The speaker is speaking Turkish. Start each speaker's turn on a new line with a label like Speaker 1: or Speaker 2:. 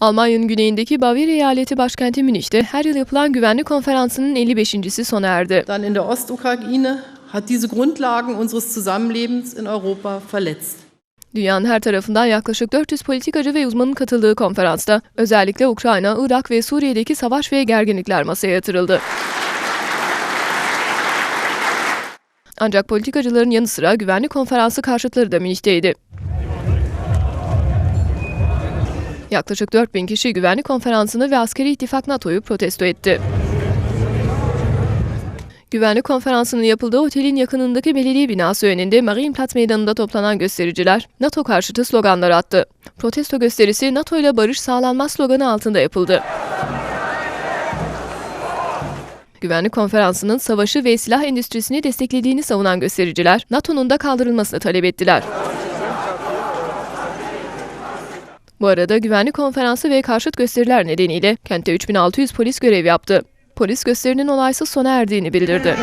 Speaker 1: Almanya'nın güneyindeki Bavyera eyaleti başkenti Münih'te her yıl yapılan güvenlik konferansının 55.si sona erdi.
Speaker 2: dann in der Ostukraine, hat diese Grundlagen unseres Zusammenlebens in Europa verletzt.
Speaker 1: Dünyanın her tarafından yaklaşık 400 politikacı ve uzmanın katıldığı konferansta özellikle Ukrayna, Irak ve Suriye'deki savaş ve gerginlikler masaya yatırıldı. Ancak politikacıların yanı sıra güvenlik konferansı karşıtları da Münih'teydi. Yaklaşık 4000 kişi güvenlik konferansını ve askeri ittifak NATO'yu protesto etti. Güvenlik konferansının yapıldığı otelin yakınındaki belediye binası önünde Marienplatz meydanında toplanan göstericiler NATO karşıtı sloganlar attı. Protesto gösterisi NATO ile barış sağlanmaz sloganı altında yapıldı. Güvenlik konferansının savaşı ve silah endüstrisini desteklediğini savunan göstericiler, NATO'nun da kaldırılmasını talep ettiler. Bu arada güvenlik konferansı ve karşıt gösteriler nedeniyle kentte 3600 polis görev yaptı. Polis gösterinin olaysız sona erdiğini bildirdi.